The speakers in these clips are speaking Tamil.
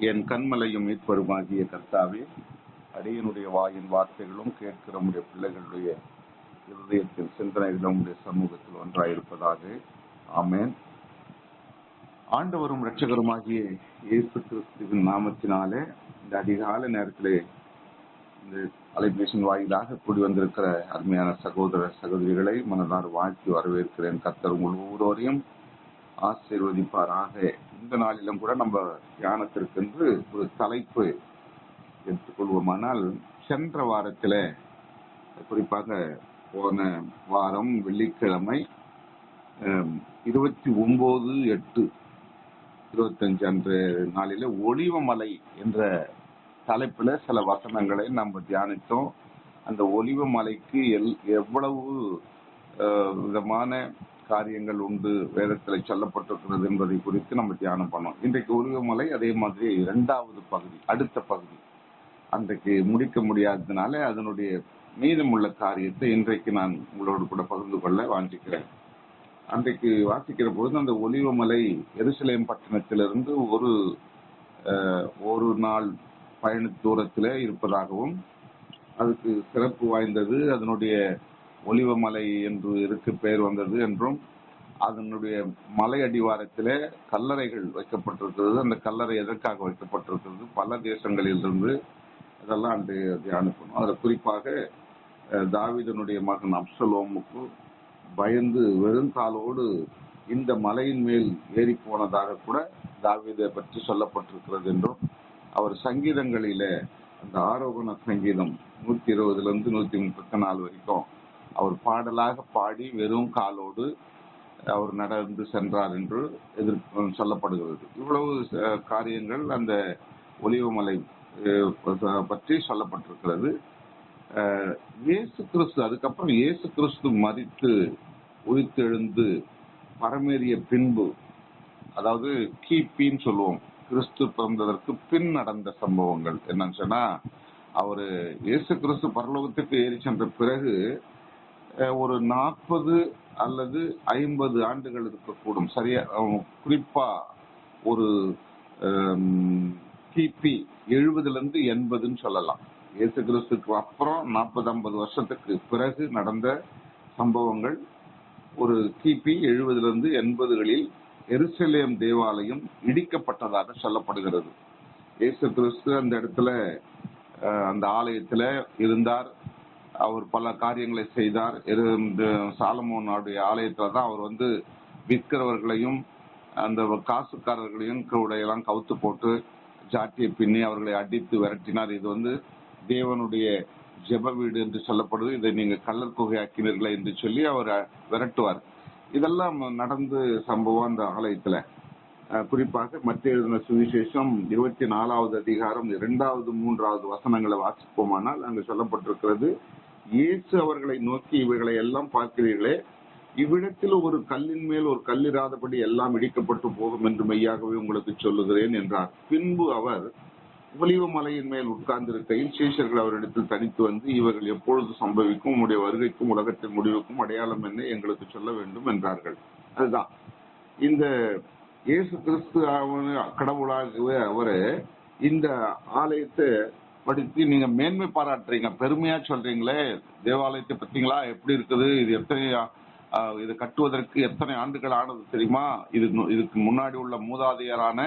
என் கண்மலையும் மீட்பருமாகிய கர்த்தாவே அடியனுடைய வாயின் வார்த்தைகளும் கேட்கிற உடைய பிள்ளைகளுடைய இருதயத்தின் சிந்தனைகளும் உடைய சமூகத்தில் ஒன்றாயிருப்பதாக. ஆமேன். ஆண்டவரும் இரட்சகருமாகிய இயேசு கிறிஸ்துவின் நாமத்தினாலே இந்த அதிகால நேரத்திலே இந்த அலைபேசியின் வாயிலாக கூடி வந்திருக்கிற அருமையான சகோதர சகோதரிகளை மனதார் வாழ்த்தி வரவேற்கிறேன். கர்த்தர் உங்கள் ஒவ்வொருவரையும் ஆசீர்வதிப்பாராக. இந்த நாளிலும் கூட நம்ம தியானத்திற்கென்று ஒரு தலைப்பு எடுத்துக்கொள்வோமானால் சென்ற வாரத்துல குறிப்பாக போன வாரம் வெள்ளிக்கிழமை இருபத்தி ஒன்பது எட்டு இருபத்தஞ்சு அன்று நாளில ஒளிவமலை என்ற தலைப்புல சில வசனங்களை நம்ம தியானித்தோம். அந்த ஒளிவமலைக்கு எல் எவ்வளவு விதமான காரியங்கள் உண்டு வேதத்தில் சொல்லப்பட்டிருக்கிறது என்பதை குறித்து நம்ம தியானம் பண்ணோம். இன்றைக்கு உருவமலை அதே மாதிரி இரண்டாவது பகுதி அடுத்த பகுதி. அன்றைக்கு முடிக்க முடியாததுனால அதனுடைய மீதமுள்ள காரியத்தை இன்றைக்கு நான் உங்களோடு கூட பகிர்ந்து கொள்ள வாஞ்சிக்கிறேன். அன்றைக்கு வாசிக்கிற பொழுது அந்த ஒலிவமலை எருசலேம் பட்டணத்திலிருந்து ஒரு ஒரு நாள் பயண தூரத்தில் இருப்பதாகவும் அதுக்கு சிறப்பு வாய்ந்தது. அதனுடைய ஒலிவமலை என்று இருக்கு பெயர் வந்தது என்றும் அதனுடைய மலை அடிவாரத்திலே கல்லறைகள் வைக்கப்பட்டிருக்கிறது. அந்த கல்லறை எதற்காக வைக்கப்பட்டிருக்கிறது? பல தேசங்களிலிருந்து இதெல்லாம் அதெல்லாம் அன்று தியானிக்கணும் அதில் குறிப்பாக தாவிதனுடைய மகன் அப்சலோமுக்கு பயந்து வெறும் இந்த மலையின் மேல் ஏறி போனதாக கூட தாவிதை பற்றி சொல்லப்பட்டிருக்கிறது என்றும் அவர் சங்கீதங்களில அந்த ஆரோகண சங்கீதம் நூத்தி இருபதுல இருந்து நூத்தி முப்பத்தி நாலு வரைக்கும் அவர் பாடலாக பாடி வெறும் காலோடு அவர் நடந்து சென்றார் என்று எதிர் சொல்லப்படுகிறது. இவ்வளவு காரியங்கள் அந்த ஒலிவமலை பற்றி சொல்லப்பட்டிருக்கிறது. இயேசு கிறிஸ்து அதுக்கப்புறம் இயேசு கிறிஸ்து மறித்து உயிர்த்தெழுந்து பரமேறிய பின்பு அதாவது கிபின்னு சொல்லுவோம் கிறிஸ்து பிறந்ததற்கு பின் நடந்த சம்பவங்கள் என்னன்னு சொன்னா அவரு இயேசு கிறிஸ்து பரலோகத்துக்கு ஏறி சென்ற பிறகு ஒரு நாற்பது அல்லது ஐம்பது ஆண்டுகள் இருக்கக்கூடும். சரியா? குறிப்பா ஒரு கிபி எழுபதுல இருந்து எண்பதுன்னு சொல்லலாம். இயேசு கிறிஸ்துக்கு அப்புறம் நாற்பது ஐம்பது வருஷத்துக்கு பிறகு நடந்த சம்பவங்கள். ஒரு கிபி எழுபதுல இருந்து எண்பதுகளில் எருசலேம் தேவாலயம் இடிக்கப்பட்டதாக சொல்லப்படுகிறது. இயேசு கிறிஸ்து அந்த இடத்துல அஹ், அந்த ஆலயத்துல இருந்தார். அவர் பல காரியங்களை செய்தார். இந்த சாலமோனுடைய ஆலயத்துல தான் அவர் வந்து விற்கிறவர்களையும் அந்த காசுக்காரர்களையும் கூடையெல்லாம் கவுத்து போட்டு ஜாட்டியை பின்னி அவர்களை அடித்து விரட்டினார். இது வந்து தேவனுடைய ஜெப வீடு என்று சொல்லப்படுது. இதை நீங்க கள்ளர் குகையாக்கினீர்களே என்று சொல்லி அவர் விரட்டுவார். இதெல்லாம் நடந்து சம்பவம் அந்த ஆலயத்துல. குறிப்பாக மத்திய எழுதின சுவிசேஷம் இருபத்தி நாலாவது அதிகாரம் இரண்டாவது மூன்றாவது வசனங்களை வாசிப்போமானால் அங்கு சொல்லப்பட்டிருக்கிறது இயேசு அவர்களை நோக்கி இவைகளை எல்லாம் பார்க்கிறீர்களே இவ்விடத்தில் ஒரு கல்லின் மேல் ஒரு கல்லிராதபடி எல்லாம் இடிக்கப்பட்டு போகும் என்று மெய்யாகவே உங்களுக்கு சொல்லுகிறேன் என்றார். பின்பு அவர் ஒலிவ மலையின் மேல் உட்கார்ந்திருக்கையில் சீஷர்கள் அவரிடத்தில் தனித்து வந்து இவர்கள் எப்பொழுது சம்பவிக்கும்? உடைய வருகைக்கும் உலகத்தின் முடிவுக்கும் அடையாளம் என்ன? எங்களுக்கு சொல்ல வேண்டும் என்றார்கள். அதுதான். இந்த இயேசு கிறிஸ்து கடவுளாகவே அவரு இந்த ஆலயத்தை படித்து நீங்க மேன்மை பாராட்டுறீங்க பெருமையா சொல்றீங்களே தேவாலயத்தை பத்தீங்களா? எப்படி இருக்குது? இது எத்தனை இது கட்டுவதற்கு எத்தனை ஆண்டுகள் ஆனது தெரியுமா? இது இதுக்கு முன்னாடி உள்ள மூதாதையரான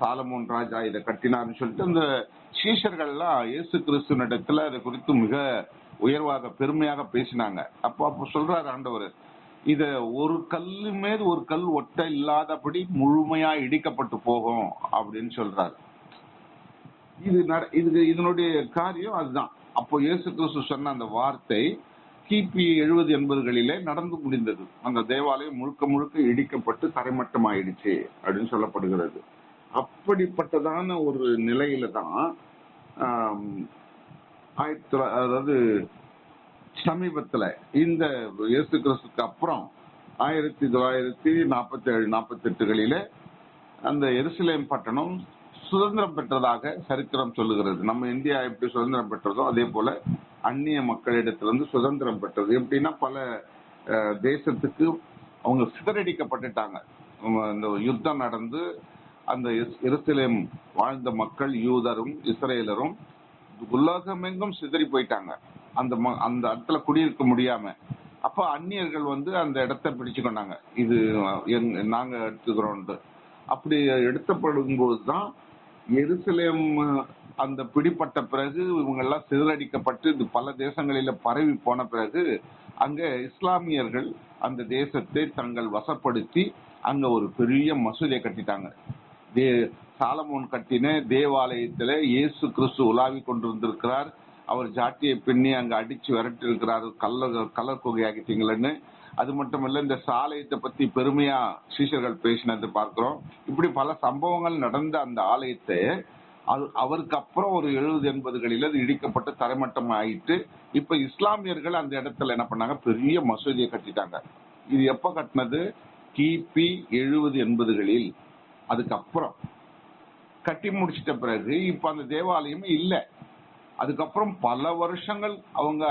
சாலமோன் ராஜா இதை கட்டினார்னு சொல்லிட்டு அந்த சீஷர்கள்லாம் இயேசு கிறிஸ்துவனிடத்துல அதை குறித்து மிக உயர்வாக பெருமையாக பேசினாங்க. அப்போ அப்போ சொல்றாரு ஆண்டவர் இத ஒரு கல்லு மேல் ஒரு கல் ஒட்ட இல்லாதபடி முழுமையா இடிக்கப்பட்டு போகும் அப்படின்னு சொல்றாரு. இது இது இதனுடைய காரியம் அதுதான். அப்போ இயேசு கிறிஸ்து சொன்ன அந்த வார்த்தை கிபி எழுபது எண்பதுகளிலே நடந்து முடிந்தது. அந்த தேவாலயம் முழுக்க முழுக்க இடிக்கப்பட்டு தரைமட்டமாயிடுச்சு அப்படின்னு சொல்லப்படுகிறது. அப்படிப்பட்டதான ஒரு நிலையில தான் ஆயிரத்தி தொள்ளா- அதாவது சமீபத்துல இந்த இயேசு கிறிஸ்துக்கு அப்புறம் ஆயிரத்தி தொள்ளாயிரத்தி நாற்பத்தி ஏழு நாற்பத்தி எட்டுகளில அந்த எருசலேம் பட்டணம் சுதந்திரம் பெற்றதாக சரித்திரம் சொல்லுகிறது. நம்ம இந்தியா எப்படி சுதந்திரம் பெற்றதோ அதே போல அந்நிய மக்களிடத்திலிருந்து சுதந்திரம் பெற்றது. எப்படின்னா பல தேசத்துக்கு அவங்க சிதறடிக்கப்பட்டுட்டாங்க. இந்த யுத்தம் நடந்து அந்த எஸ்- எருசலேம் வாழ்ந்த மக்கள் யூதரும் இஸ்ரேலரும் உலகமெங்கும் சிதறி போயிட்டாங்க. அந்த ம- அந்த இடத்துல குடியிருக்க முடியாம. அப்ப அந்நியர்கள் வந்து அந்த இடத்த பிடிச்சு கொண்டாங்க. இது நாங்க எடுத்துக்கிறோம் அப்படி எடுத்தப்படும் போதுதான் எருசலேம் அந்த பிடிப்பட்ட பிறகு இவங்க எல்லாம் சிதறடிக்கப்பட்டு இது பல தேசங்களில பரவி போன பிறகு அங்க இஸ்லாமியர்கள் அந்த தேசத்தை தங்கள் வசப்படுத்தி அங்க ஒரு பெரிய மசூதியை கட்டிட்டாங்க. தே சாலமோன் கட்டின தேவாலயத்துல இயேசு கிறிஸ்து உலாவி கொண்டிருந்திருக்கிறார். அவர் ஜாட்டியை பின்னி அங்க அடிச்சு விரட்டி இருக்கிறார் கல்ல கலர் கொகையாக்கிட்டீங்களன்னு. அது மட்டும் இல்ல இந்த சாலயத்தை பத்தி பெருமையா சீஷர்கள் பேசினது பார்க்கிறோம். இப்படி பல சம்பவங்கள் நடந்த அந்த ஆலயத்தை அது அவருக்கு அப்புறம் ஒரு எழுபது எண்பதுகளில் அது இடிக்கப்பட்டு தரைமட்டம் ஆயிட்டு இப்ப இஸ்லாமியர்கள் அந்த இடத்துல என்ன பண்ணாங்க? பெரிய மசூதியை கட்டிட்டாங்க. இது எப்ப கட்டினது? கிபி எழுபது எண்பதுகளில். அதுக்கப்புறம். கட்டி முடிச்சிட்ட பிறகு இப்ப அந்த தேவாலயமே இல்லை. அதுக்கப்புறம் பல வருஷங்கள் அவங்க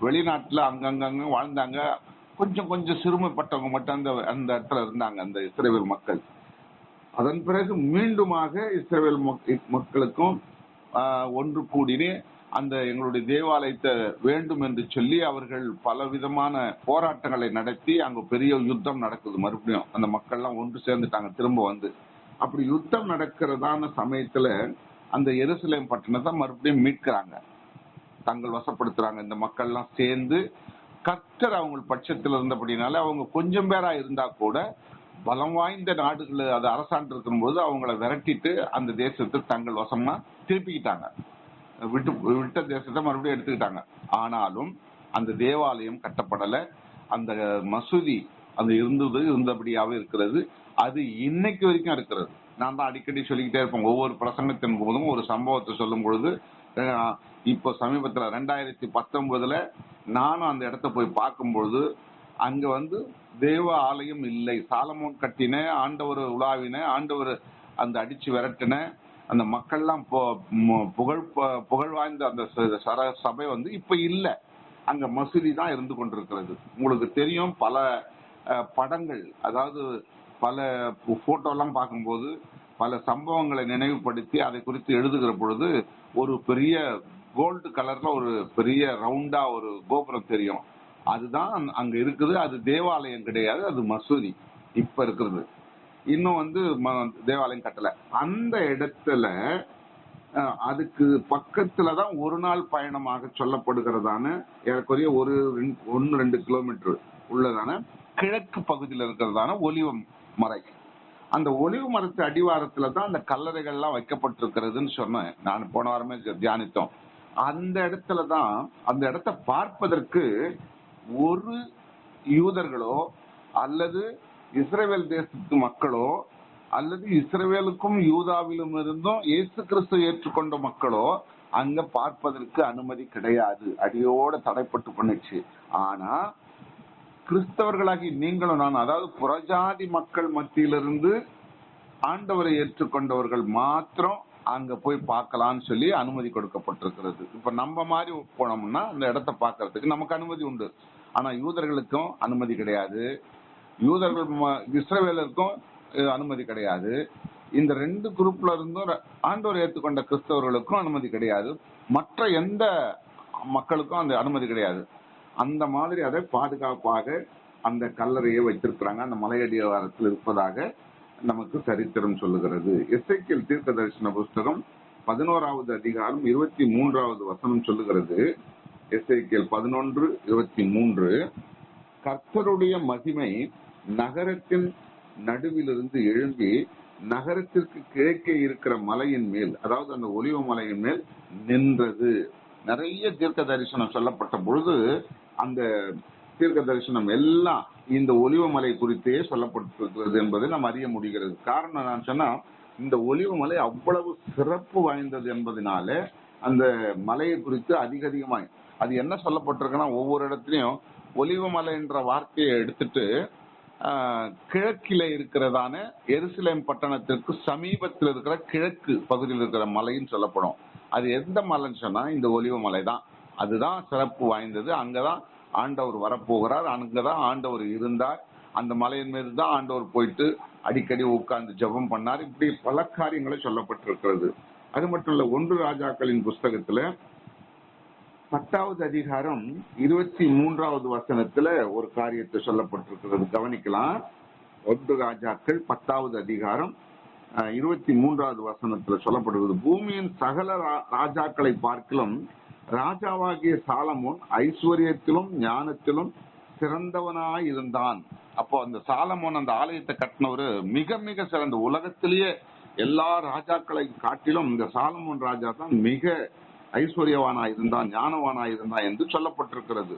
வெளிநாட்டுல அங்கங்க வாழ்ந்தாங்க. கொஞ்சம் கொஞ்சம் சிறுமைப்பட்டவங்க மட்டும் அந்த அந்த இடத்துல இருந்தாங்க அந்த இஸ்ரேவேல் மக்கள். அதன் பிறகு மீண்டுமாக இஸ்ரேவேல் மக்களுக்கும் ஒன்று கூடினே அந்த எங்களுடைய தேவாலயத்தை வேண்டும் என்று சொல்லி அவர்கள் பல விதமான போராட்டங்களை நடத்தி அங்க பெரிய யுத்தம் நடக்குது. மறுபடியும் அந்த மக்கள்லாம் ஒன்று சேர்ந்துட்டாங்க திரும்ப வந்து. அப்படி யுத்தம் நடக்கிறதான சமயத்துல அந்த எருசலேம் பட்டணத்தை மறுபடியும் மீட்கிறாங்க. தங்கள் வசப்படுத்துறாங்க. இந்த மக்கள்லாம் சேர்ந்து கர்த்தர் அவங்க பட்சத்தில் இருந்தபடினால அவங்க கொஞ்சம் பேரா இருந்தா கூட பலம் வாய்ந்த நாடுகள் அது அரசாண்டு இருக்கும்போது அவங்கள விரட்டிட்டு அந்த தேசத்தை தங்கள் வசமா திருப்பிக்கிட்டாங்க. விட்டு விட்ட தேசத்தை மறுபடியும் எடுத்துக்கிட்டாங்க. ஆனாலும் அந்த தேவாலயம் கட்டப்படல. அந்த மசூதி அது இருந்தது இருந்தபடியாவே இருக்கிறது. அது இன்னைக்கு வரைக்கும் இருக்கிறது. நான் தான் அடிக்கடி சொல்லிக்கிட்டே இருப்பேன். ஒவ்வொரு பிரசங்கத்தின் போதும் ஒரு சம்பவத்தை சொல்லும் பொழுது இப்போ சமீபத்தில் ரெண்டாயிரத்தி பத்தொன்பதுல நானும் அந்த இடத்த போய் பார்க்கும்பொழுது அங்க வந்து தேவ ஆலயம் இல்லை. சாலமோன் கட்டின ஆண்டவர் உலாவின ஆண்டவர் அந்த அடிச்சு விரட்டின அந்த மக்கள்லாம் புகழ் ப- புகழ் வாய்ந்த அந்த ச- சர- சபை வந்து இப்ப இல்ல. அங்க மசூதி தான் இருந்து கொண்டிருக்கிறது. உங்களுக்கு தெரியும் பல படங்கள் அதாவது பல போட்டோ எல்லாம் பார்க்கும்போது பல சம்பவங்களை நினைவுபடுத்தி அதை குறித்து எழுதுகிற பொழுது ஒரு பெரிய கோல்டு கலர்ல ஒரு பெரிய ரவுண்டா ஒரு கோபுரம் தெரியும். அதுதான் அங்க- இருக்குது. அது தேவாலயம் கிடையாது. அது மசூதி. இப்ப இருக்கிறது. இன்னும் வந்து ம- தேவாலயம் கட்டல. அந்த இடத்துல அதுக்கு பக்கத்துல தான் ஒரு நாள் பயணமாக சொல்லப்படுகிறதான ஏறக்குறைய ஒரு ஒன்னு ரெண்டு கிலோமீட்டர் உள்ளதான கிழக்கு பகுதியில் இருக்கிறதான ஒலிவம் மறை. அந்த ஒளிவு மரத்து அடிவாரத்துல தான் அந்த கல்லறைகள்லாம் வைக்கப்பட்டிருக்கிறதுன்னு சொன்னேன். நான் போன வாரமே தியானித்தோம். அந்த இடத்துல தான் அந்த இடத்தை பார்ப்பதற்கு ஒரு யூதர்களோ அல்லது இஸ்ரேவேல் தேசத்து மக்களோ அல்லது இஸ்ரேவேலுக்கும் யூதாவிலும் இருந்தும் இயேசு கிறிஸ்து ஏற்றுக்கொண்ட மக்களோ அங்க பார்ப்பதற்கு அனுமதி கிடையாது. அடியோட தடைப்பட்டு பண்ணுச்சு ஆனா கிறிஸ்தவர்களாகி நீங்களும் நான் அதாவது புறஜாதி மக்கள் மத்தியிலிருந்து ஆண்டவரை ஏற்றுக்கொண்டவர்கள் மாத்திரம் அங்க போய் பார்க்கலாம்னு சொல்லி அனுமதி கொடுக்கப்பட்டிருக்கிறது. இப்ப நம்ம மாதிரி போனோம்னா அந்த இடத்த பார்க்கறதுக்கு நமக்கு அனுமதி உண்டு. ஆனா யூதர்களுக்கும் அனுமதி கிடையாது. யூதர்கள் ம- இஸ்ரவேலருக்கும் அனுமதி கிடையாது. இந்த ரெண்டு குரூப்ல இருந்தும் ஆண்டோர் ஏற்றுக்கொண்ட கிறிஸ்தவர்களுக்கும் அனுமதி கிடையாது. மற்ற எந்த மக்களுக்கும் அந்த அனுமதி கிடையாது. அந்த மாதிரி அதை பாதுகாப்பாக அந்த கல்லறையை வைத்திருக்கிறாங்க. அந்த மலையடிவாரத்தில் இருப்பதாக நமக்கு சரித்திரம் சொல்லுகிறது. எஸ்ஐக்கியல் தீர்க்க தரிசன புஸ்தகம் பதினோராவது அதிகாரம் இருபத்தி மூன்றாவது வசனம் சொல்லுகிறது. எஸ்ஐக்கியல் பதினொன்று இருபத்தி மூன்று. கர்த்தருடைய மகிமை நகரத்தின் நடுவிலிருந்து எழும்பி நகரத்திற்கு கிழக்கே இருக்கிற மலையின் மேல் அதாவது அந்த ஒலிவ மலையின் மேல் நின்றது. நிறைய தீர்க்க தரிசனம் சொல்லப்பட்ட பொழுது அந்த தீர்க்க தரிசனம் எல்லாம் இந்த ஒலிவமலை குறித்தே சொல்லப்பட்டிருக்கிறது என்பதை நாம் அறிய முடிகிறது. காரணம் நான் சொன்னா இந்த ஒலிவமலை அவ்வளவு சிறப்பு வாய்ந்தது என்பதனால அந்த மலையை குறித்து அதிக அதிகமாய் அது என்ன சொல்லப்பட்டிருக்குன்னா ஒவ்வொரு இடத்துலையும் ஒலிவமலை என்ற வார்த்தையை எடுத்துட்டு கிழக்கில் கிழக்கில இருக்கிறதான எருசலேம் பட்டணத்திற்கு சமீபத்தில் இருக்கிற கிழக்கு பகுதியில் இருக்கிற மலைன்னு சொல்லப்படும். அது எந்த மலைன்னு சொன்னா இந்த ஒலிவ மலை தான். அதுதான் சிறப்பு வாய்ந்தது. அங்கதான் ஆண்டவர் வரப்போகிறார் அங்கதான் ஆண்டவர் இருந்தார். அந்த மலையின் மீது தான் ஆண்டவர் போயிட்டு அடிக்கடி உட்கார்ந்து ஜெபம் பண்ணார். இப்படி பல காரியங்களை சொல்லப்பட்டிருக்கிறது. அது மட்டும் இல்ல ஒன்று ராஜாக்களின் புஸ்தகத்துல பத்தாவது அதிகாரம் இருபத்தி மூன்றாவது வசனத்துல ஒரு காரியத்தை சொல்லப்பட்டிருக்கிறது. கவனிக்கலாம். ஒன்று ராஜாக்கள் பத்தாவது அதிகாரம் இருபத்தி மூன்றாவது வசனத்துல சொல்லப்படுகிறது. பூமியின் சகல ரா- ராஜாக்களை பார்க்கலும் ராஜாவாகிய சாலமோன் ஐஸ்வர்யத்திலும் ஞானத்திலும் சிறந்தவனாய் இருந்தான் அப்போ அந்த சாலமோன் அந்த ஆலயத்தை கட்டினவரு மிக மிக சிறந்த உலகத்திலேயே எல்லா ராஜாக்களை காட்டிலும் இந்த சாலமோன் ராஜா தான் மிக ஐஸ்வர்யவானா இருந்தான் ஞானவானா இருந்தான் என்று சொல்லப்பட்டிருக்கிறது.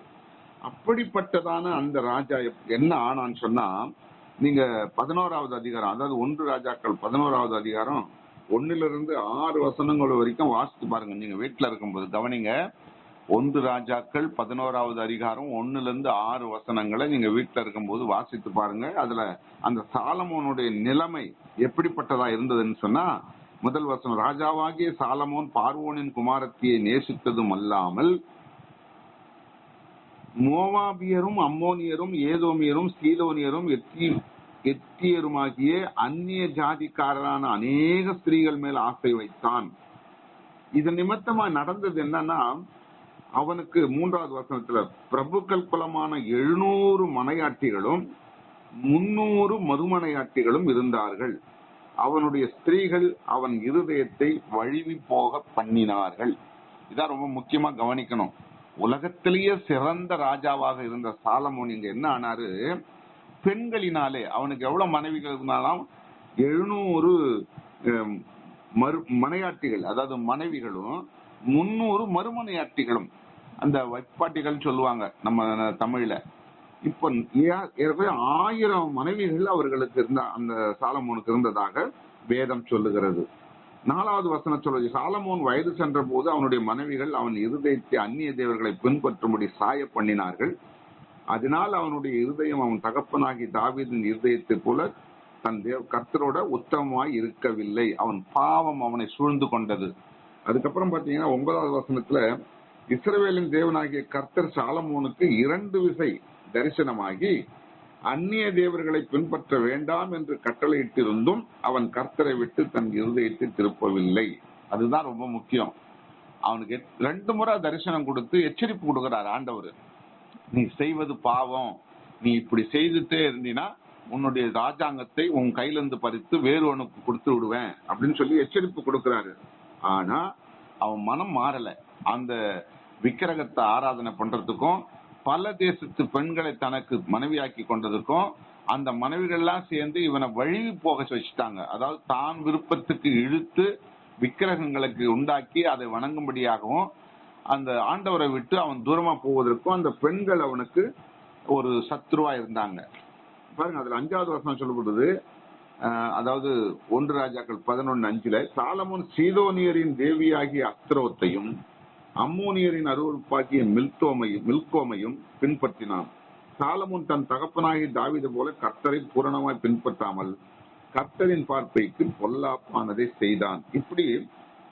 அப்படிப்பட்டதான அந்த ராஜா என்ன ஆனான்னு சொன்னா நீங்க பதினோராவது அதிகாரம் அதாவது ஒன்று ராஜாக்கள் பதினோராவது அதிகாரம் ஒன்னுல இருந்து ஆறு வசனங்கள் வரைக்கும் வாசித்து பாருங்க. நீங்க வீட்டுல இருக்கும்போது கவனிங்க. ஒன்று ராஜாக்கள் பதினோராவது அதிகாரம் ஒன்னுல இருந்து ஆறு வசனங்களை நீங்க வீட்டுல இருக்கும்போது வாசித்து பாருங்க. அதுல அந்த சாலமோனுடைய நிலைமை எப்படிப்பட்டதா இருந்ததுன்னு சொன்னா முதல் வசனம் ராஜாவாகிய சாலமோன் பார்வோனின் குமாரத்தியை நேசித்ததும் அல்லாமல் மோவாபியரும் அம்மோனியரும் ஏதோமியரும் சீதோனியரும் எத்தி எத்தியருமாகிய அந்நிய ஜாதிக்காரரான அநேக ஸ்திரீகள் மேல் ஆசை வைத்தான். இது நிமித்தமா நடந்தது என்னன்னா அவனுக்கு மூன்றாவது வசனத்துல பிரபுக்கள் குலமான எழுநூறு மனையாட்டிகளும் முன்னூறு மறுமனையாட்டிகளும் இருந்தார்கள். அவனுடைய ஸ்திரீகள் அவன் இருதயத்தை வழுவி போக பண்ணினார்கள். இதான் ரொம்ப முக்கியமா கவனிக்கணும். உலகத்திலேயே சிறந்த ராஜாவாக இருந்த சாலமோன் இங்க என்ன ஆனாரு? பெண்களினாலே அவனுக்கு எவ்வளவு மனைவிகள் இருந்தாலும் எழுநூறு மறு மனையாட்டிகள் அதாவது மனைவிகளும் முன்னூறு மறுமனையாட்டிகளும். அந்த வைப்பாட்டிகள் சொல்லுவாங்க நம்ம தமிழ்ல. இப்ப ஏ- ஆயிரம் மனைவிகள் அவர்களுக்கு இருந்த அந்த சாலமோனுக்கு இருந்ததாக வேதம் சொல்லுகிறது. நாலாவது வசன சொல்வது சாலமோன் வயது சென்ற போது அவனுடைய மனைவிகள் அவன் இருதயத்தை அந்நிய தேவர்களை பின்பற்றும்படி சாய பண்ணினார்கள் அதனால் அவனுடைய இருதயம் அவன் தகப்பனாகி தாவீதின் இருதயத்தை போல தன் தேவ கர்த்தரோட உத்தமமாய் இருக்கவில்லை. அவன் பாவம் அவனை சூழ்ந்து கொண்டது. அதுக்கப்புறம் பாத்தீங்கன்னா ஒன்பதாவது வசனத்துல இஸ்ரவேலின் தேவனாகிய கர்த்தர் சாலமோனுக்கு இரண்டு விசை தரிசனமாகி அந்நிய தேவர்களை பின்பற்ற வேண்டாம் என்று கட்டளையிட்டிருந்தும் அவன் கர்த்தரை விட்டு தன் இருதயத்தை திருப்பவில்லை. அதுதான் ரொம்ப முக்கியம். அவனுக்கு ரெண்டு முறை தரிசனம் கொடுத்து எச்சரிப்பு கொடுக்கிறார் ஆண்டவர். நீ செய்வது பாவம். நீ இப்படி செய்துட்டே இருந்தீனா உன்னுடைய ராஜாங்கத்தை உன் கையில இருந்து பறித்து வேறு கொடுத்து விடுவேன் அப்படின்னு சொல்லி எச்சரிப்பு கொடுக்கிறாரு. ஆனா அவன் மனம் மாறல. அந்த விக்கிரகத்தை ஆராதனை பண்றதுக்கும் பல தேசத்து பெண்களை தனக்கு மனைவியாக்கி கொண்டதுக்கும் அந்த மனைவிகள்லாம் சேர்ந்து இவனை வழி போக வச்சுட்டாங்க. அதாவது தான் விருப்பத்துக்கு இழுத்து விக்கிரகங்களுக்கு உண்டாக்கி அதை வணங்கும்படியாகவும் அந்த ஆண்டவரை விட்டு அவன் தூரமா போவதற்கும் அந்த பெண்கள் அவனுக்கு ஒரு சத்ருவா இருந்தாங்க. பாருங்க அதுல அஞ்சாவது வருஷம் சொல்லப்படுது. அதாவது ஒன்று ராஜாக்கள் பதினொன்னு அஞ்சுல சாலமோன் சீதோனியரின் தேவியாகிய அஸ்திரோத்தையும் அம்மோனியரின் அருவறுப்பாகிய மில்தோமையும் மில்கோமையும் பின்பற்றினான். சாலமோன் தன் தகப்பனாகி தாவித போல கர்த்தரை பூரணமாய் பின்பற்றாமல் கர்த்தரின் பார்ப்பைக்கு பொல்லாப்பானதை செய்தான். இப்படி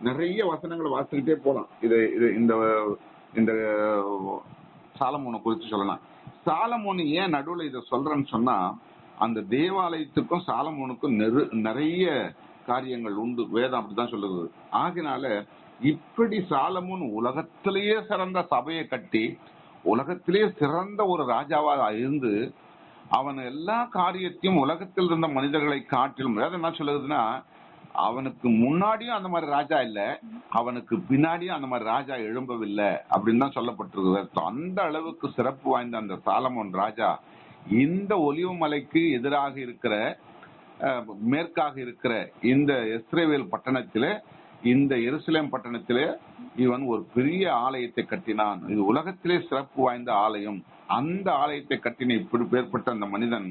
நிறைய வசனங்களை வாசிக்கிட்டே போலாம். இது இது இந்த இந்த சாலமோனை குறித்து சொல்லலாம். சாலமோன் ஏன் நடுவுல இதை சொல்றேன்னு சொன்னா அந்த தேவாலயத்துக்கும் சாலமோனுக்கும் நெரு நிறைய காரியங்கள் உண்டு. வேதம் அப்படிதான் சொல்லுது. ஆகினால இப்படி சாலமோன் உலகத்திலேயே சிறந்த சபையை கட்டி உலகத்திலேயே சிறந்த ஒரு ராஜாவாக இருந்து அவன் எல்லா காரியத்தையும் உலகத்தில் இருந்த மனிதர்களை காட்டிலும் வேதம் என்ன சொல்லுதுன்னா அவனுக்கு முன்னாடியும் அந்த மாதிரி ராஜா இல்ல. அவனுக்கு பின்னாடியும் அந்த மாதிரி ராஜா எழும்பவில்லை அப்படின்னு தான் சொல்லப்பட்டிருக்கு அந்த அளவுக்கு சிறப்பு வாய்ந்த அந்த சாலமோன் ராஜா இந்த ஒலிவு மலைக்கு எதிராக இருக்கிற மேற்காக இருக்கிற இந்த இஸ்ரேவேல் பட்டணத்திலே இந்த எருசலேம் பட்டணத்திலே இவன் ஒரு பெரிய ஆலயத்தை கட்டினான். இது உலகத்திலே சிறப்பு வாய்ந்த ஆலயம். அந்த ஆலயத்தை கட்டின இப்படி பேர்பட்ட அந்த மனிதன்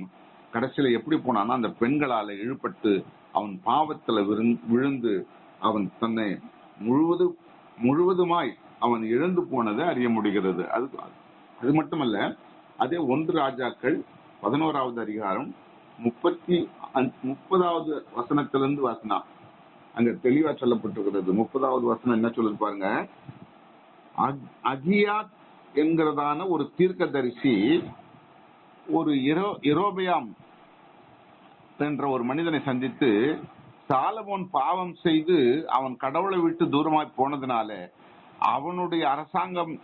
கடைசியில எப்படி போனான்னா அந்த பெண்களால இழுபட்டு அவன் பாவத்துல விழுந்து அவன் தன்னை முழுவது முழுவதுமாய் அவன் இழந்து போனதை அறிய முடிகிறது. அது அது மட்டுமல்ல அதே ஒன்று ராஜாக்கள் பதினோராவது அதிகாரம் முப்பத்தி முப்பதாவது வசனத்திலிருந்து வசனம் அங்க தெளிவா சொல்லப்பட்டிருக்கிறது. முப்பதாவது வசனம் என்ன சொல்லுது பாருங்க. அகியாத் என்கிறதான ஒரு தீர்க்கதரிசி ஒரு எரோ எரோபியாம் என்ற ஒரு மனிதனை சந்தித்து சாலமோன் பாவம் செய்து அவன் கடவுளை விட்டு தூரமாய் போனதுனால அவனுடைய அரசாங்கம்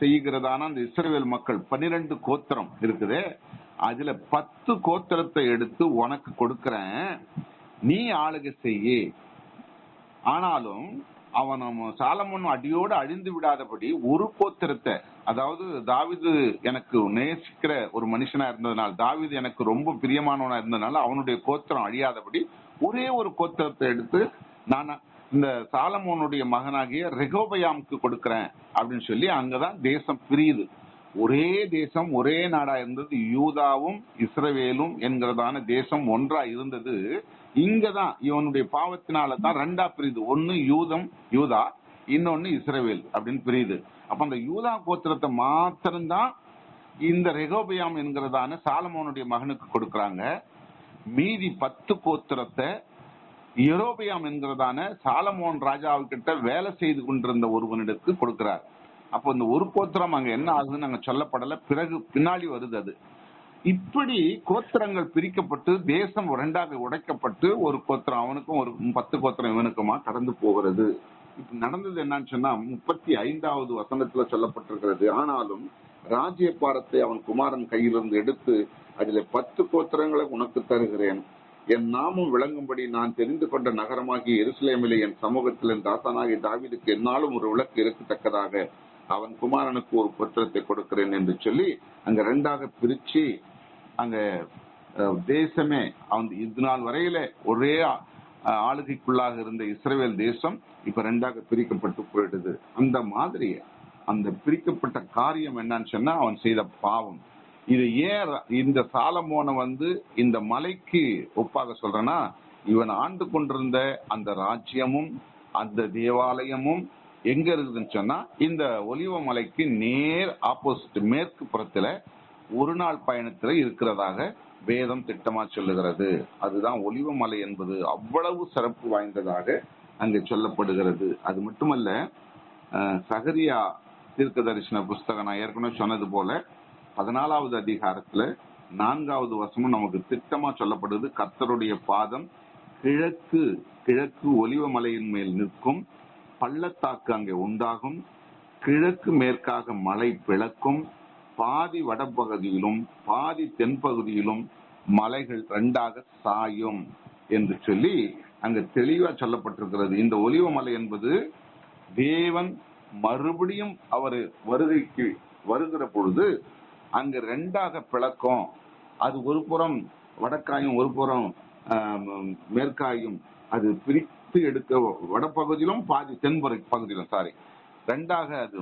செய்கிறதான அந்த இஸ்ரேல் மக்கள் பன்னிரண்டு கோத்திரம் இருக்குது. அதுல பத்து கோத்திரத்தை எடுத்து உனக்கு கொடுக்கறேன். நீ ஆளுகை செய்ய. ஆனாலும் அவன் சாலமன் அடியோடு அழிந்து விடாதபடி ஒரு கோத்திரத்தை அதாவது தாவிது எனக்கு நேசிக்கிற ஒரு மனுஷனா இருந்ததுனால தாவிது எனக்கு ரொம்ப பிரியமானவனா இருந்ததுனால அவனுடைய கோத்திரம் அழியாதபடி ஒரே ஒரு கோத்திரத்தை எடுத்து நான் இந்த சாலமோனுடைய மகனாகிய ரெகோபயாமுக்கு கொடுக்கறேன் அப்படின்னு சொல்லி அங்கதான் தேசம் பிரியுது. ஒரே தேசம் ஒரே நாடா இருந்தது. யூதாவும் இஸ்ரவேலும் என்கிறதான தேசம் ஒன்றா இருந்தது. இங்கதான் இவனுடைய பாவத்தினால தான் ரெண்டா பிரியுது. ஒன்னு யூதம் யூதா இன்னொன்னு இஸ்ரவேல் அப்படின்னு பிரியுது. அப்ப அந்த யூதா கோத்திரத்தை மாத்திரம்தான் இந்த ரெகோபியாம் என்கிறதான சாலமோனுடைய மகனுக்கு கொடுக்கறாங்க. மீதி பத்து கோத்திரத்தை எரோபியாம் என்கிறதான சாலமோன் ராஜாவுக்கிட்ட வேலை செய்து கொண்டிருந்த ஒருவனிடத்துக்கு கொடுக்கிறார். அப்போ இந்த ஒரு கோத்திரம் அங்க என்ன ஆகுதுன்னு அங்க சொல்லப்படல. பிறகு பின்னாடி வருது அது. இப்படி கோத்திரங்கள் பிரிக்கப்பட்டு தேசம் இரண்டாக உடைக்கப்பட்டு ஒரு கோத்திரம் அவனுக்கும் ஒரு பத்து கோத்திரம் இவனுக்குமா கடந்து போகிறது. இப்ப நடந்தது என்னன்னு சொன்னா முப்பத்தி ஐந்தாவது வசனத்துல சொல்லப்பட்டிருக்கிறது. ஆனாலும் ராஜ்யபாரத்தை அவன் குமாரன் கையிலிருந்து எடுத்து அதுல பத்து கோத்திரங்களை உனக்கு தருகிறேன். என் நாமும் விளங்கும்படி நான் தெரிந்து கொண்ட நகரமாகிய எருசலேமிலே என் சமூகத்தில் என் தாசனாகிய தாவிதுக்கு என்னாலும் ஒரு விளக்கு இருக்கத்தக்கதாக. அவன் குமாரனுக்கு ஒரு புத்திரத்தை கொடுக்கிறேன் என்று சொல்லி அங்க ரெண்டாக பிரிச்சு அங்க தேசமே அவன் இது நாள் வரையில ஒரே ஆளுகைக்குள்ளாக இருந்த இஸ்ரேல் தேசம் இப்ப ரெண்டாக பிரிக்கப்பட்டு போயிடுது. அந்த மாதிரி அந்த பிரிக்கப்பட்ட காரியம் என்னன்னு சொன்னா அவன் செய்த பாவம். இது ஏன் இந்த சாலமோனை வந்து இந்த மலைக்கு ஒப்பாக சொல்றேன்னா இவன் ஆண்டு கொண்டிருந்த அந்த ராஜ்யமும் அந்த தேவாலயமும் எங்க இருக்குதுன்னு சொன்னா இந்த ஒலிவ மலைக்கு நேர் ஆப்போசிட் மேற்கு புறத்துல ஒரு நாள் பயணத்துல இருக்கிறதாக வேதம் திட்டமா சொல்லுகிறது. அதுதான் ஒலிவ மலை என்பது அவ்வளவு சிறப்பு வாய்ந்ததாக அங்கே சொல்லப்படுகிறது. அது மட்டுமல்ல சகரியா தீர்க்க தரிசன புஸ்தகம் நான் ஏற்கனவே சொன்னது போல பதினாலாவது அதிகாரத்துல நான்காவது வசமும் நமக்கு திட்டமா சொல்லப்படுது கர்த்தருடைய பாதம் கிழக்கு கிழக்கு ஒலிவ மலையின் மேல் நிற்கும். பள்ளத்தாக்கு அங்கே உண்டாகும். கிழக்கு மேற்காக மலை பிளக்கும் பாதி வடபகுதியிலும் பாதி தென்பகுதியிலும் மலைகள் ரெண்டாக சாயும் என்று சொல்லி அங்கு தெளிவா சொல்லப்பட்டிருக்கிறது. இந்த ஒலிவ மலை என்பது தேவன் மறுபடியும் அவர் வருகைக்கு வருகிற பொழுது அங்கு ரெண்டாக பிளக்கும். அது ஒரு புறம் வடக்காயும் ஒரு புறம் மேற்காயும். அது பிரித்து எடுக்க வடபகுதியிலும் பாதி தென்புற பகுதியிலும் சாரி ரெண்டாக அது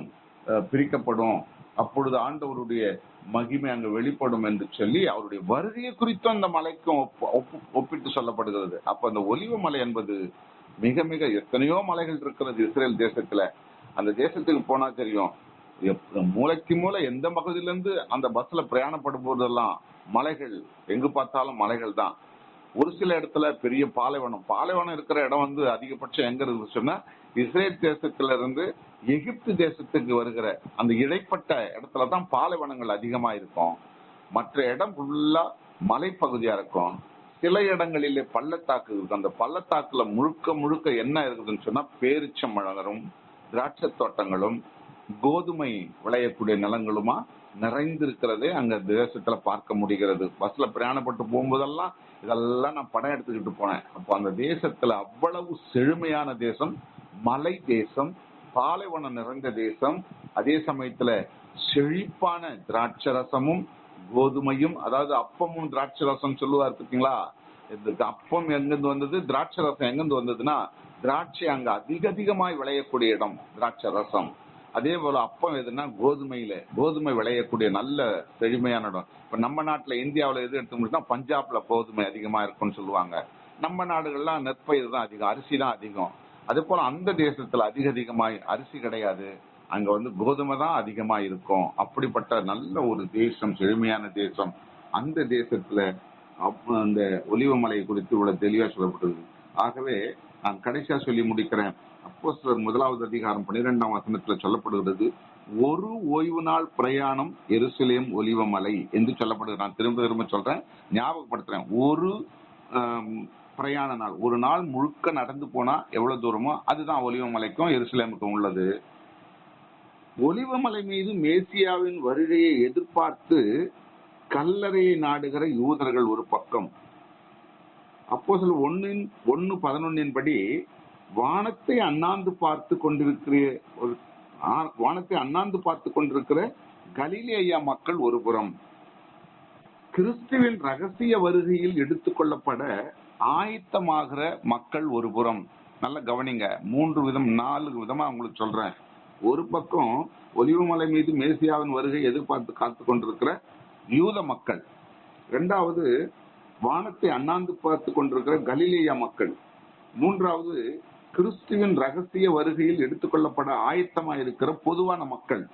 பிரிக்கப்படும். அப்பொழுது ஆண்டவருடைய மகிமை அங்கு வெளிப்படும் என்று சொல்லி அவருடைய வருகையை குறித்தும் அந்த மலைக்கும் ஒப்பிட்டு சொல்லப்படுகிறது. அப்ப அந்த ஒலிவ மலை என்பது மிக மிக எத்தனையோ மலைகள் இருக்கிறது இஸ்ரேல் தேசத்துல. அந்த தேசத்துக்கு போனா தெரியும் மூளைக்கு மூளை எந்த பகுதியிலிருந்து அந்த பஸ்ல பிரயாணப்படும் போதெல்லாம் மலைகள் எங்கு பார்த்தாலும் மலைகள் தான். ஒரு சில இடத்துல பெரிய பாலைவனம் பாலைவனம் இருக்கிற இடம் வந்து அதிகபட்சம் எங்க இருந்து சொன்னா இஸ்ரேல் தேசத்துல இருந்து எகிப்து தேசத்துக்கு வருகிற அந்த இடைப்பட்ட இடத்துல தான் பாலைவனங்கள் அதிகமா இருக்கும். மற்ற இடம் ஃபுல்லா மலைப்பகுதியா இருக்கும். சில இடங்களிலே பள்ளத்தாக்கு இருக்கு. அந்த பள்ளத்தாக்குல முழுக்க முழுக்க என்ன இருக்குதுன்னு சொன்னா பேரிச்சம் மலரும் திராட்சை தோட்டங்களும் கோதுமை விளையக்கூடிய நிலங்களுமா நிறைந்திருக்கிறதே அங்க தேசத்துல பார்க்க முடிகிறது. பஸ்ல பிரயாணப்பட்டு போகும்போதெல்லாம் இதெல்லாம் நான் படம் எடுத்துக்கிட்டு போனேன். அப்போ அந்த தேசத்துல அவ்வளவு செழுமையான தேசம் மலை தேசம் பாலைவனம் நிறைந்த தேசம் அதே சமயத்துல செழிப்பான திராட்சை ரசமும் கோதுமையும் அதாவது அப்பமும் திராட்சை ரசம் சொல்லுவார் இருக்கீங்களா அப்பம் எங்கிருந்து வந்தது? திராட்சை ரசம் எங்கிருந்து வந்ததுன்னா திராட்சை அங்க அதிக அதிகமாய் விளையக்கூடிய இடம் திராட்சை ரசம் அதே போல அப்பம் எதுன்னா கோதுமையில கோதுமை விளையக்கூடிய நல்ல செழுமையான இடம். இப்ப நம்ம நாட்டுல இந்தியாவுல எது எடுத்துக்கிட்டா பஞ்சாப்ல கோதுமை அதிகமா இருக்கும்னு சொல்லுவாங்க. நம்ம நாடுகள்லாம் நெற்பயிர் தான் அதிகம் அரிசி தான் அதிகம். அதே போல அந்த தேசத்துல அதிக அதிகமாய் அரிசி கிடையாது. அங்க வந்து கோதுமை தான் அதிகமா இருக்கும். அப்படிப்பட்ட நல்ல ஒரு தேசம் செழுமையான தேசம். அந்த தேசத்துல அந்த ஒலிவமலை குறித்து இவ்வளவு தெளிவா சொல்லப்பட்டது. ஆகவே நான் கடைசியா சொல்லி முடிக்கிறேன். அப்போஸ்தலர் முதலாவது அதிகாரம் பன்னிரெண்டாம் வசனத்துல சொல்லப்படுகிறது ஒரு ஓய்வு நாள் பிரயாணம் எருசலேம் ஒலிவமலை என்று சொல்லப்படுகிறது நான் திரும்ப திரும்ப சொல்றேன் ஞாபகப்படுத்துறேன். ஒரு பிரயாண நாள் ஒரு நாள் முழுக்க நடந்து போனா எவ்வளவு தூரமோ அதுதான் ஒலிவமலைக்கும் எருசலேமுக்கும் உள்ளது. ஒலிவமலை மீது மேசியாவின் வருகையை எதிர்பார்த்து கல்லறையை நாடுகிற யூதர்கள் ஒரு பக்கம். அப்போ சில ஒன்னின் ஒன்னு பதினொன்னின் படி வானத்தை அண்ணாந்து பார்த்து கொண்டிருக்கிற ஒரு வானத்தை அண்ணாந்து பார்த்து கொண்டிருக்கிற கலிலேயா மக்கள் ஒரு புறம். கிறிஸ்துவின் ரகசிய வருகையில் எடுத்துக்கொள்ளப்பட ஆயத்தமாகிற மக்கள் ஒரு புறம். நல்ல கவனிங்க. மூன்று விதம் நாலு விதமா உங்களுக்கு சொல்றேன். ஒரு பக்கம் ஒலிவுமலை மீது மேசியாவின் வருகை எதிர்பார்த்து காத்து கொண்டிருக்கிற யூத மக்கள். இரண்டாவது வானத்தை அண்ணாந்து பார்த்து கொண்டிருக்கிற கலிலேயா மக்கள். மூன்றாவது கிறிஸ்துவின் ரகசிய வருகையில் எடுத்துக்கொள்ளப்பட ஆயத்தமா இருக்கிற பொதுவான மக்கள்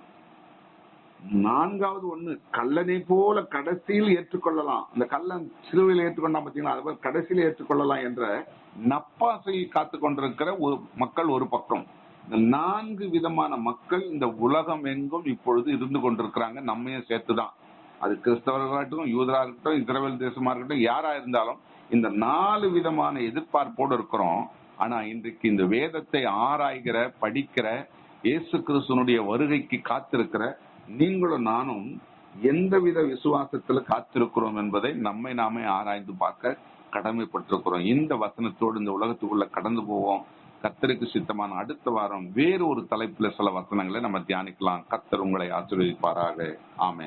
நான்காவது ஒண்ணு கல்லனை போல கடைசியில் ஏற்றுக்கொள்ளலாம். இந்த கல்லன் சிலுவையில் ஏற்றுக்கொண்டா பாத்தீங்கன்னா அது போல கடைசியில் ஏற்றுக்கொள்ளலாம் என்ற நப்பாசையில் காத்து கொண்டிருக்கிற ஒரு மக்கள் ஒரு பக்கம். இந்த நான்கு விதமான மக்கள் இந்த உலகம் எங்கும் இப்பொழுது இருந்து கொண்டிருக்கிறாங்க. நம்மையும் சேர்த்துதான். அது கிறிஸ்தவர்களாகட்டும் யூதரா இருக்கட்டும் இஸ்ரேல் தேசமா இருக்கட்டும் யாரா இருந்தாலும் இந்த நாலு விதமான எதிர்பார்ப்போடு இருக்கிறோம். ஆனா இன்றைக்கு இந்த வேதத்தை ஆராய்கிற படிக்கிற இயேசு கிறிஸ்தனுடைய வருகைக்கு காத்திருக்கிற நீங்களும் நானும் எந்தவித விசுவாசத்துல காத்திருக்கிறோம் என்பதை நம்மை நாமே ஆராய்ந்து பார்க்க கடமைப்பட்டிருக்கிறோம். இந்த வசனத்தோடு இந்த உலகத்துக்குள்ள கடந்து போவோம். கத்தருக்கு சித்தமான அடுத்த வாரம் வேறு ஒரு தலைப்புல சில வசனங்களை நம்ம தியானிக்கலாம். கத்தர் உங்களை ஆசீர்வதிப்பாராக. ஆமே